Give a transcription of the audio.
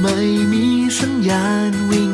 ไม่มีสัญญาณวิ่ง